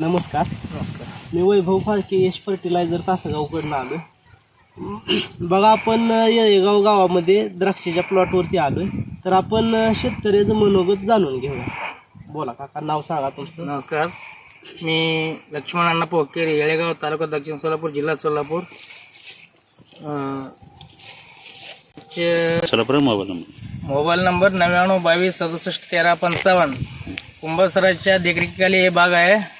नमस्कार. नमस्कार. मी वैभव फाळके यश फर्टिलायझर तासगावकडनं आलो बघा आपण येळेगाव गावामध्ये द्राक्षाच्या प्लॉटवरती आलोय. तर आपण शेतकऱ्याचं मनोगत जाणून घेऊया. बोला काका नाव सांगा तुमचं. नमस्कार. मी लक्ष्मण अण्णा पोकेर येळेगाव तालुका दक्षिण सोलापूर जिल्हा Solapur. Solapur mobile number. Mobile number नव्याण्णव बावीस सदुसष्ट तेरा पंचावन्न. कुंभसराच्या देखरेखीखाली हे बाग आहे.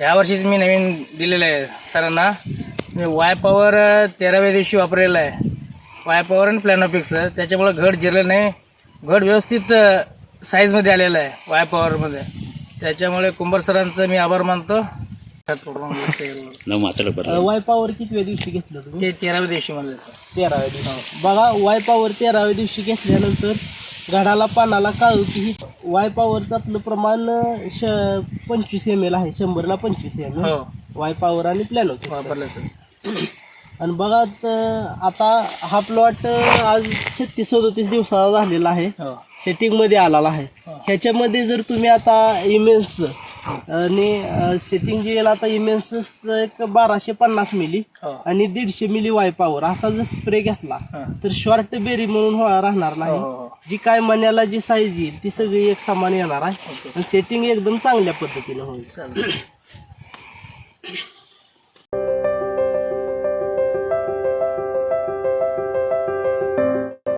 यावर्षीच मी नवीन दिलेलं आहे सरांना. मी वाय पॉवर तेराव्या दिवशी वापरलेलं आहे. वाय पॉवर आणि प्लॅनोपिक्स त्याच्यामुळं घड जिरलं नाही. घड व्यवस्थित साईजमध्ये आलेलं आहे वाय पॉवरमध्ये त्याच्यामुळे कुंभार सरांचं मी आभार मानतो. वाय पॉवर कितव्या दिवशी घेतलं ते तेराव्या दिवशी म्हणलं सर. तेराव्या दिवशी. बघा वाय पॉवर तेराव्या दिवशी घेतल्यानंतर घडाला पानाला काळू की ही वाय पॉवरचं आपलं प्रमाण श पंचवीस एम एल आहे. शंभरला पंचवीस एम एल हो. वाय पॉवर आणि प्लॅनो आणि बघा आता हा प्लॉट आज छत्तीस सदोतीस दिवसाचा झालेला आहे. हो. सेटिंगमध्ये आलेला आहे. ह्याच्यामध्ये जर तुम्ही आता इमेन्स आणि सेटिंग जे येईल आता इमेन्स एक बाराशे पन्नास मिली हो. आणि दीडशे मिली वाय पॉवर असा जर स्प्रे घेतला हा. तर शॉर्ट बेरी म्हणून हो- राहणार हो, नाही हो. जी काय मण्याला जी साईज येईल ती सगळी एक समान येणार आहे. आणि सेटिंग एकदम चांगल्या पद्धतीने होईल. चालेल